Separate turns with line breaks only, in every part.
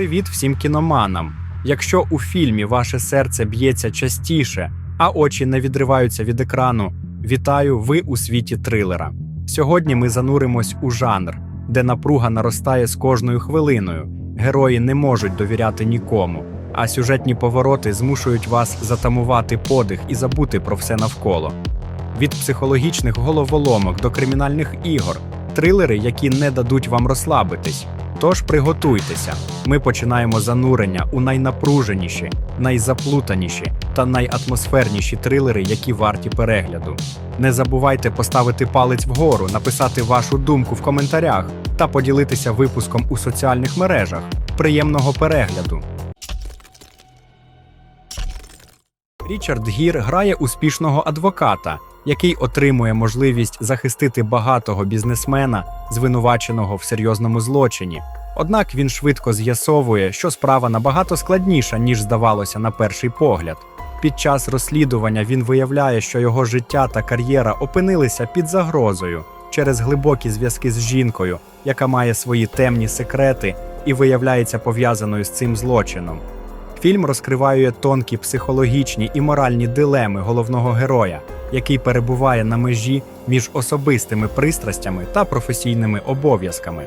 Привіт всім кіноманам! Якщо у фільмі ваше серце б'ється частіше, а очі не відриваються від екрану, вітаю ви у світі трилера. Сьогодні ми зануримось у жанр, де напруга наростає з кожною хвилиною. Герої не можуть довіряти нікому, а сюжетні повороти змушують вас затамувати подих і забути про все навколо. Від психологічних головоломок до кримінальних ігор, трилери, які не дадуть вам розслабитись. Тож приготуйтеся. Ми починаємо занурення у найнапруженіші, найзаплутаніші та найатмосферніші трилери, які варті перегляду. Не забувайте поставити палець вгору, написати вашу думку в коментарях та поділитися випуском у соціальних мережах. Приємного перегляду! Річард Гір грає успішного адвоката, який отримує можливість захистити багатого бізнесмена, звинуваченого в серйозному злочині. Однак він швидко з'ясовує, що справа набагато складніша, ніж здавалося на перший погляд. Під час розслідування він виявляє, що його життя та кар'єра опинилися під загрозою через глибокі зв'язки з жінкою, яка має свої темні секрети і виявляється пов'язаною з цим злочином. Фільм розкриває тонкі психологічні і моральні дилеми головного героя, який перебуває на межі між особистими пристрастями та професійними обов'язками.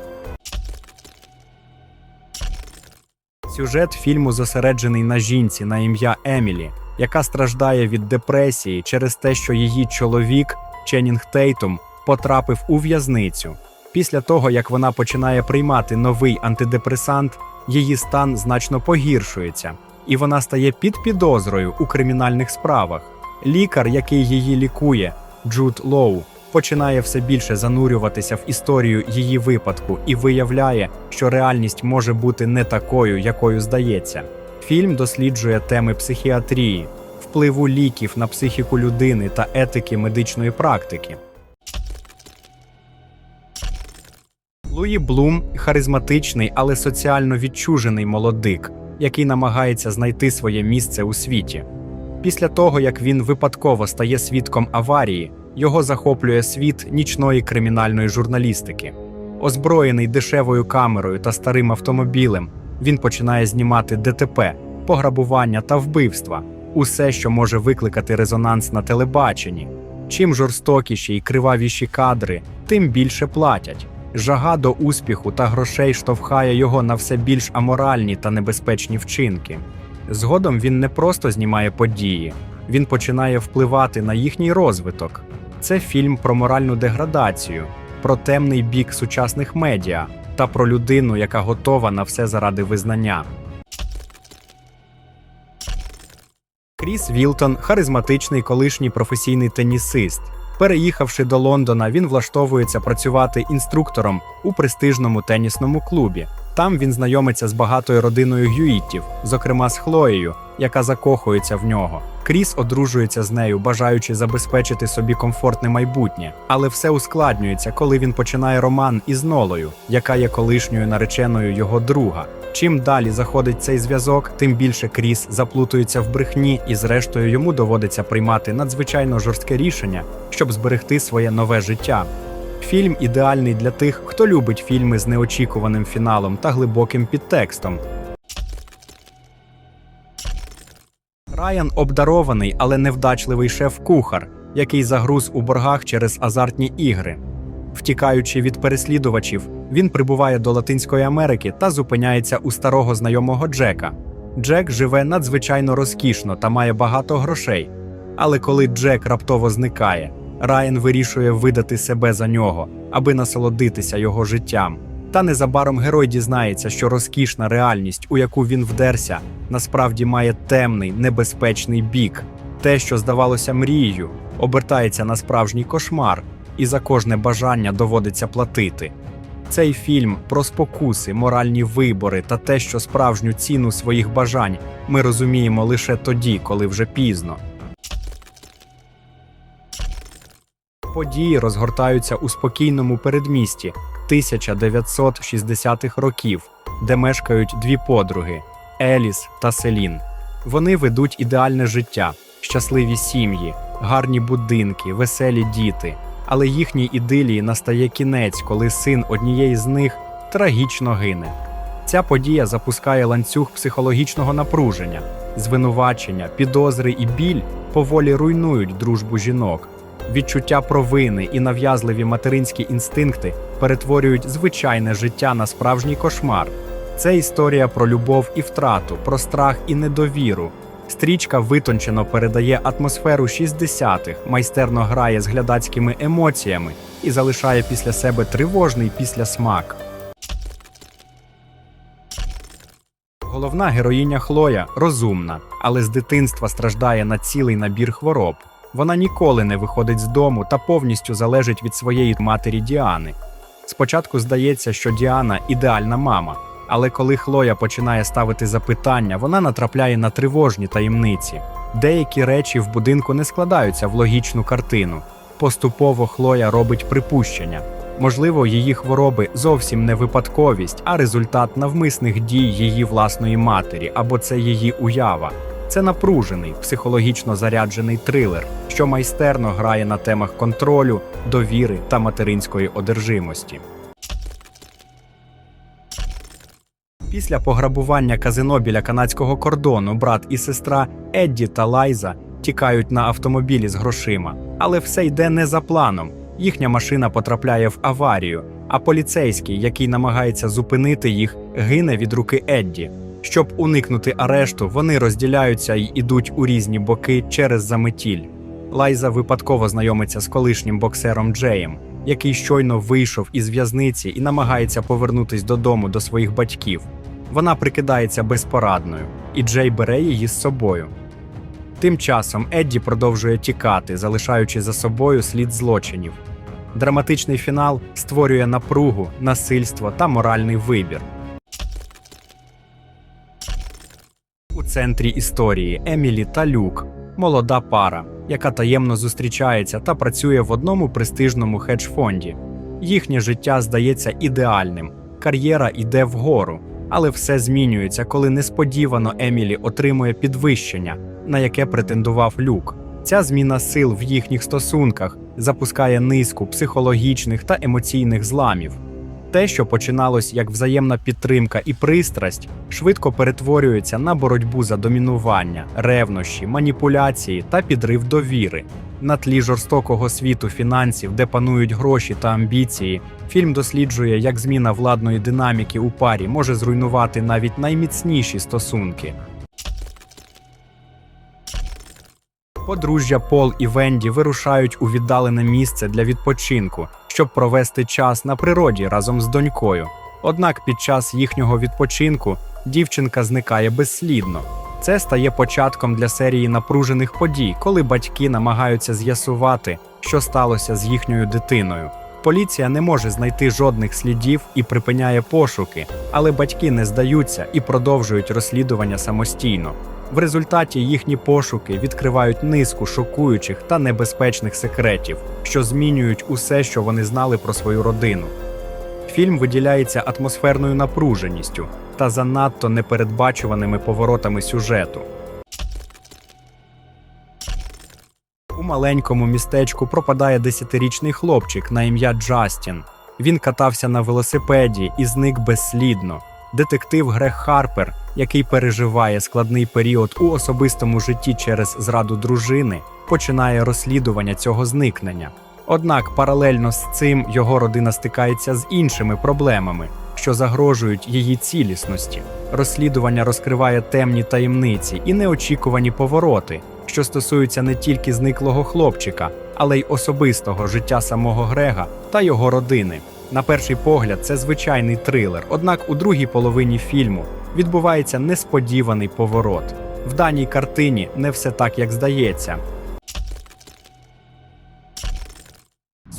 Сюжет фільму зосереджений на жінці на ім'я Емілі, яка страждає від депресії через те, що її чоловік Ченнінг Тейтум потрапив у в'язницю. Після того, як вона починає приймати новий антидепресант, її стан значно погіршується, і вона стає під підозрою у кримінальних справах. Лікар, який її лікує, Джуд Лоу, починає все більше занурюватися в історію її випадку і виявляє, що реальність може бути не такою, якою здається. Фільм досліджує теми психіатрії, впливу ліків на психіку людини та етики медичної практики. Луї Блум харизматичний, але соціально відчужений молодик, який намагається знайти своє місце у світі. Після того, як він випадково стає свідком аварії, його захоплює світ нічної кримінальної журналістики. Озброєний дешевою камерою та старим автомобілем, він починає знімати ДТП, пограбування та вбивства усе, що може викликати резонанс на телебаченні. Чим жорстокіші і кривавіші кадри, тим більше платять. Жага до успіху та грошей штовхає його на все більш аморальні та небезпечні вчинки. Згодом він не просто знімає події, він починає впливати на їхній розвиток. Це фільм про моральну деградацію, про темний бік сучасних медіа та про людину, яка готова на все заради визнання. Кріс Вілтон харизматичний колишній професійний тенісист. Переїхавши до Лондона, він влаштовується працювати інструктором у престижному тенісному клубі. Там він знайомиться з багатою родиною Гюїтів, зокрема з Хлоєю, яка закохується в нього. Кріс одружується з нею, бажаючи забезпечити собі комфортне майбутнє, але все ускладнюється, коли він починає роман із Нолою, яка є колишньою нареченою його друга. Чим далі заходить цей зв'язок, тим більше Кріс заплутується в брехні, і зрештою йому доводиться приймати надзвичайно жорстке рішення, щоб зберегти своє нове життя. Фільм ідеальний для тих, хто любить фільми з неочікуваним фіналом та глибоким підтекстом. Райан обдарований, але невдачливий шеф-кухар, який загруз у боргах через азартні ігри. Втікаючи від переслідувачів, він прибуває до Латинської Америки та зупиняється у старого знайомого Джека. Джек живе надзвичайно розкішно та має багато грошей. Але коли Джек раптово зникає, Райан вирішує видати себе за нього, аби насолодитися його життям. Та незабаром герой дізнається, що розкішна реальність, у яку він вдерся, насправді має темний, небезпечний бік. Те, що здавалося мрією, обертається на справжній кошмар, і за кожне бажання доводиться платити. Цей фільм про спокуси, моральні вибори та те, що справжню ціну своїх бажань ми розуміємо лише тоді, коли вже пізно. Події розгортаються у спокійному передмісті 1960-х років, де мешкають дві подруги Еліс та Селін. Вони ведуть ідеальне життя, щасливі сім'ї, гарні будинки, веселі діти. Але їхній ідилії настає кінець, коли син однієї з них трагічно гине. Ця подія запускає ланцюг психологічного напруження, звинувачення, підозри і біль поволі руйнують дружбу жінок. Відчуття провини і нав'язливі материнські інстинкти перетворюють звичайне життя на справжній кошмар. Це історія про любов і втрату, про страх і недовіру. Стрічка витончено передає атмосферу 60-х, майстерно грає з глядацькими емоціями і залишає після себе тривожний післясмак. Головна героїня Хлоя розумна, але з дитинства страждає на цілий набір хвороб. Вона ніколи не виходить з дому та повністю залежить від своєї матері Діани. Спочатку здається, що Діана ідеальна мама, але коли Хлоя починає ставити запитання, вона натрапляє на тривожні таємниці. Деякі речі в будинку не складаються в логічну картину. Поступово Хлоя робить припущення. Можливо, її хвороби зовсім не випадковість, а результат навмисних дій її власної матері, або це її уява. Це напружений, психологічно заряджений трилер, що майстерно грає на темах контролю, довіри та материнської одержимості. Після пограбування казино біля канадського кордону брат і сестра Едді та Лайза тікають на автомобілі з грошима, але все йде не за планом. Їхня машина потрапляє в аварію, а поліцейський, який намагається зупинити їх, гине від руки Едді. Щоб уникнути арешту, вони розділяються й ідуть у різні боки через заметіль. Лайза випадково знайомиться з колишнім боксером Джеєм, який щойно вийшов із в'язниці і намагається повернутись додому до своїх батьків. Вона прикидається безпорадною, і Джей бере її з собою. Тим часом Едді продовжує тікати, залишаючи за собою слід злочинів. Драматичний фінал створює напругу, насильство та моральний вибір. Центрі історії Емілі та Люк молода пара, яка таємно зустрічається та працює в одному престижному хедж-фонді. Їхнє життя здається ідеальним, кар'єра йде вгору, але все змінюється, коли несподівано Емілі отримує підвищення, на яке претендував Люк. Ця зміна сил в їхніх стосунках запускає низку психологічних та емоційних зламів. Те, що починалось як взаємна підтримка і пристрасть, швидко перетворюється на боротьбу за домінування, ревнощі, маніпуляції та підрив довіри. На тлі жорстокого світу фінансів, де панують гроші та амбіції, фільм досліджує, як зміна владної динаміки у парі може зруйнувати навіть найміцніші стосунки. Подружжя Пол і Венді вирушають у віддалене місце для відпочинку, щоб провести час на природі разом з донькою. Однак під час їхнього відпочинку дівчинка зникає безслідно. Це стає початком для серії напружених подій, коли батьки намагаються з'ясувати, що сталося з їхньою дитиною. Поліція не може знайти жодних слідів і припиняє пошуки, але батьки не здаються і продовжують розслідування самостійно. В результаті їхні пошуки відкривають низку шокуючих та небезпечних секретів, що змінюють усе, що вони знали про свою родину. Фільм виділяється атмосферною напруженістю та занадто непередбачуваними поворотами сюжету. Маленькому містечку пропадає десятирічний хлопчик на ім'я Джастін. Він катався на велосипеді і зник безслідно. Детектив Грег Харпер, який переживає складний період у особистому житті через зраду дружини, починає розслідування цього зникнення. Однак паралельно з цим його родина стикається з іншими проблемами, що загрожують її цілісності. Розслідування розкриває темні таємниці і неочікувані повороти, що стосуються не тільки зниклого хлопчика, але й особистого життя самого Грега та його родини. На перший погляд, це звичайний трилер, однак у другій половині фільму відбувається несподіваний поворот. В даній картині не все так, як здається.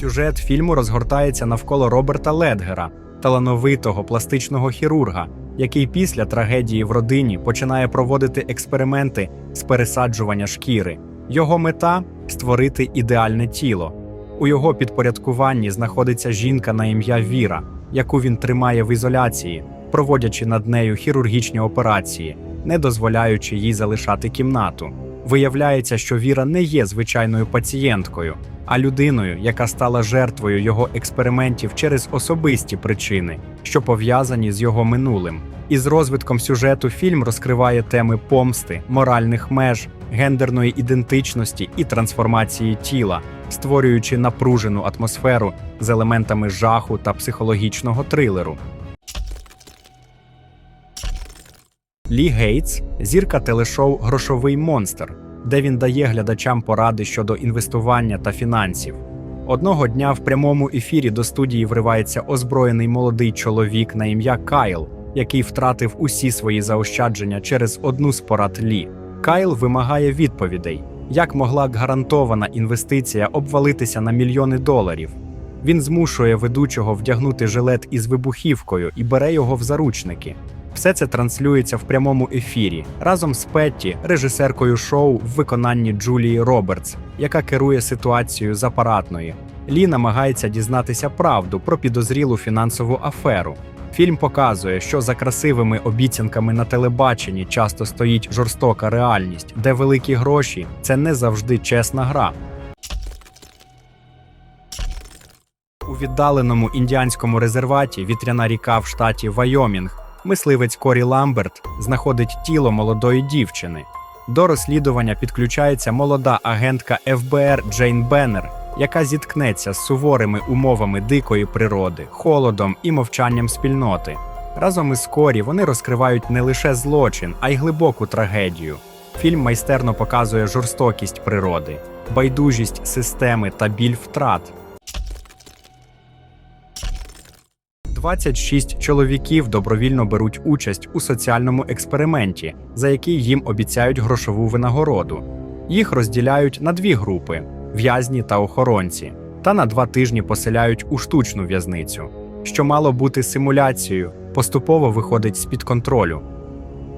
Сюжет фільму розгортається навколо Роберта Ледгера, талановитого пластичного хірурга, який після трагедії в родині починає проводити експерименти з пересаджування шкіри. Його мета створити ідеальне тіло. У його підпорядкуванні знаходиться жінка на ім'я Віра, яку він тримає в ізоляції, проводячи над нею хірургічні операції, не дозволяючи їй залишати кімнату. Виявляється, що Віра не є звичайною пацієнткою, а людиною, яка стала жертвою його експериментів через особисті причини, що пов'язані з його минулим. І з розвитком сюжету фільм розкриває теми помсти, моральних меж, гендерної ідентичності і трансформації тіла, створюючи напружену атмосферу з елементами жаху та психологічного трилеру. Лі Гейтс зірка телешоу Грошовий монстр, де він дає глядачам поради щодо інвестування та фінансів. Одного дня в прямому ефірі до студії вривається озброєний молодий чоловік на ім'я Кайл, який втратив усі свої заощадження через одну з порад Лі. Кайл вимагає відповідей, як могла гарантована інвестиція обвалитися на мільйони доларів. Він змушує ведучого вдягнути жилет із вибухівкою і бере його в заручники. Все це транслюється в прямому ефірі разом з Петті, режисеркою шоу в виконанні Джулії Робертс, яка керує ситуацією з апаратної. Лі намагається дізнатися правду про підозрілу фінансову аферу. Фільм показує, що за красивими обіцянками на телебаченні часто стоїть жорстока реальність, де великі гроші це не завжди чесна гра. У віддаленому індіанському резерваті вітряна ріка в штаті Вайомінг мисливець Корі Ламберт знаходить тіло молодої дівчини. До розслідування підключається молода агентка ФБР Джейн Беннер, яка зіткнеться з суворими умовами дикої природи, холодом і мовчанням спільноти. Разом із Корі вони розкривають не лише злочин, а й глибоку трагедію. Фільм майстерно показує жорстокість природи, байдужість системи та біль втрат. 26 чоловіків добровільно беруть участь у соціальному експерименті, за який їм обіцяють грошову винагороду. Їх розділяють на дві групи в'язні та охоронці, та на два тижні поселяють у штучну в'язницю, що мало бути симуляцією, поступово виходить з-під контролю.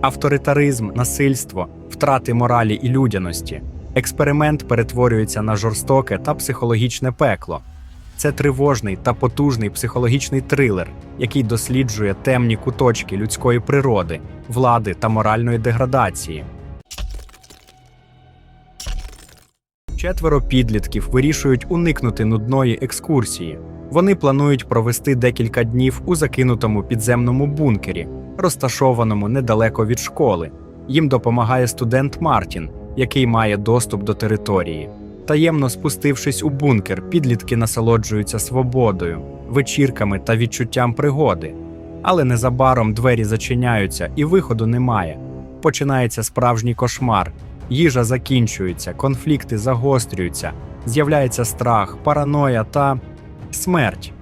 Авторитаризм, насильство, втрати моралі і людяності. Експеримент перетворюється на жорстоке та психологічне пекло. Це тривожний та потужний психологічний трилер, який досліджує темні куточки людської природи, влади та моральної деградації. Четверо підлітків вирішують уникнути нудної екскурсії. Вони планують провести декілька днів у закинутому підземному бункері, розташованому недалеко від школи. Їм допомагає студент Мартін, який має доступ до території. Таємно спустившись у бункер, підлітки насолоджуються свободою, вечірками та відчуттям пригоди. Але незабаром двері зачиняються і виходу немає. Починається справжній кошмар. Їжа закінчується, конфлікти загострюються, з'являється страх, параноя та смерть.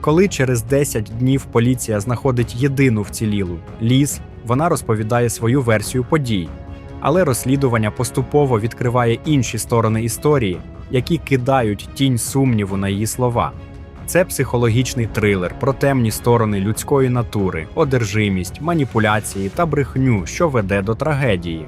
Коли через 10 днів поліція знаходить єдину вцілілу ліс, вона розповідає свою версію подій. Але розслідування поступово відкриває інші сторони історії, які кидають тінь сумніву на її слова. Це психологічний трилер про темні сторони людської натури, одержимість, маніпуляції та брехню, що веде до трагедії.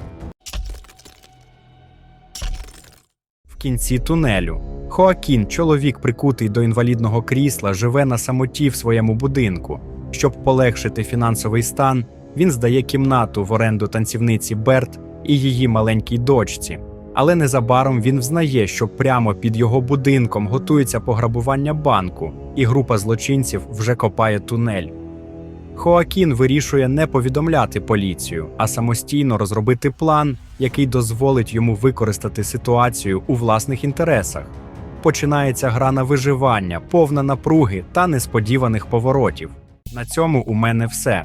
В кінці тунелю Хоакін, чоловік, прикутий до інвалідного крісла, живе на самоті в своєму будинку. Щоб полегшити фінансовий стан, він здає кімнату в оренду танцівниці Берт і її маленькій дочці. Але незабаром він взнає, що прямо під його будинком готується пограбування банку, і група злочинців вже копає тунель. Хоакін вирішує не повідомляти поліцію, а самостійно розробити план, який дозволить йому використати ситуацію у власних інтересах. Починається гра на виживання, повна напруги та несподіваних поворотів. На цьому у мене все.